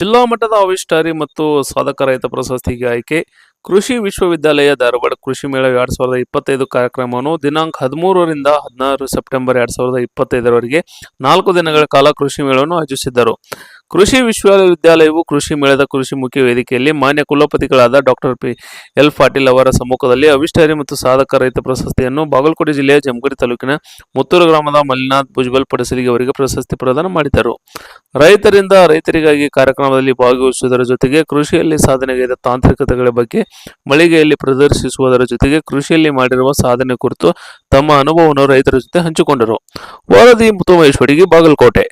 ಜಿಲ್ಲಾ ಮಟ್ಟದ ಆವಿಷ್ಕಾರಿ ಮತ್ತು ಸಾಧಕ ರೈತ ಪ್ರಶಸ್ತಿಗೆ ಆಯ್ಕೆ. ಕೃಷಿ ವಿಶ್ವವಿದ್ಯಾಲಯ ಧಾರವಾಡ ಕೃಷಿ ಮೇಳ ಎರಡ್ ಸಾವಿರದ ಇಪ್ಪತ್ತೈದು ಕಾರ್ಯಕ್ರಮವನ್ನು ದಿನಾಂಕ ಹದಿಮೂರರಿಂದ ಹದಿನಾರು ಸೆಪ್ಟೆಂಬರ್ ಎರಡ್ ಸಾವಿರದ ಇಪ್ಪತ್ತೈದರವರೆಗೆ ನಾಲ್ಕು ದಿನಗಳ ಕಾಲ ಕೃಷಿ ಮೇಳವನ್ನು ಆಯೋಜಿಸಿದ್ದರು. ಕೃಷಿ ವಿಶ್ವವಿದ್ಯಾಲಯವು ಕೃಷಿ ಮೇಳದ ಕೃಷಿ ಮುಖ್ಯ ವೇದಿಕೆಯಲ್ಲಿ ಮಾನ್ಯ ಕುಲಪತಿಗಳಾದ ಡಾಕ್ಟರ್ ಪಿ ಎಲ್ ಪಾಟೀಲ್ ಅವರ ಸಮ್ಮುಖದಲ್ಲಿ ಅವಿಷ್ಟಾರಿ ಮತ್ತು ಸಾಧಕ ರೈತ ಪ್ರಶಸ್ತಿಯನ್ನು ಬಾಗಲಕೋಟೆ ಜಿಲ್ಲೆಯ ಜಮಗುರಿ ತಾಲೂಕಿನ ಮುತ್ತೂರು ಗ್ರಾಮದ ಮಲ್ಲಿನಾಥ್ ಭುಜ್ಬಲ್ ಪಡಸಲಿಗೆ ಅವರಿಗೆ ಪ್ರಶಸ್ತಿ ಪ್ರದಾನ ಮಾಡಿದರು. ರೈತರಿಂದ ರೈತರಿಗಾಗಿ ಕಾರ್ಯಕ್ರಮದಲ್ಲಿ ಭಾಗವಹಿಸುವುದರ ಜೊತೆಗೆ ಕೃಷಿಯಲ್ಲಿ ಸಾಧನೆಗೈದ ತಾಂತ್ರಿಕತೆಗಳ ಬಗ್ಗೆ ಮಳಿಗೆಯಲ್ಲಿ ಪ್ರದರ್ಶಿಸುವುದರ ಜೊತೆಗೆ ಕೃಷಿಯಲ್ಲಿ ಮಾಡಿರುವ ಸಾಧನೆ ಕುರಿತು ತಮ್ಮ ಅನುಭವವನ್ನು ರೈತರ ಜೊತೆ ಹಂಚಿಕೊಂಡರು. ವರದಿ ಮಹೇಶ್ವರಿಗೆ ಬಾಗಲಕೋಟೆ.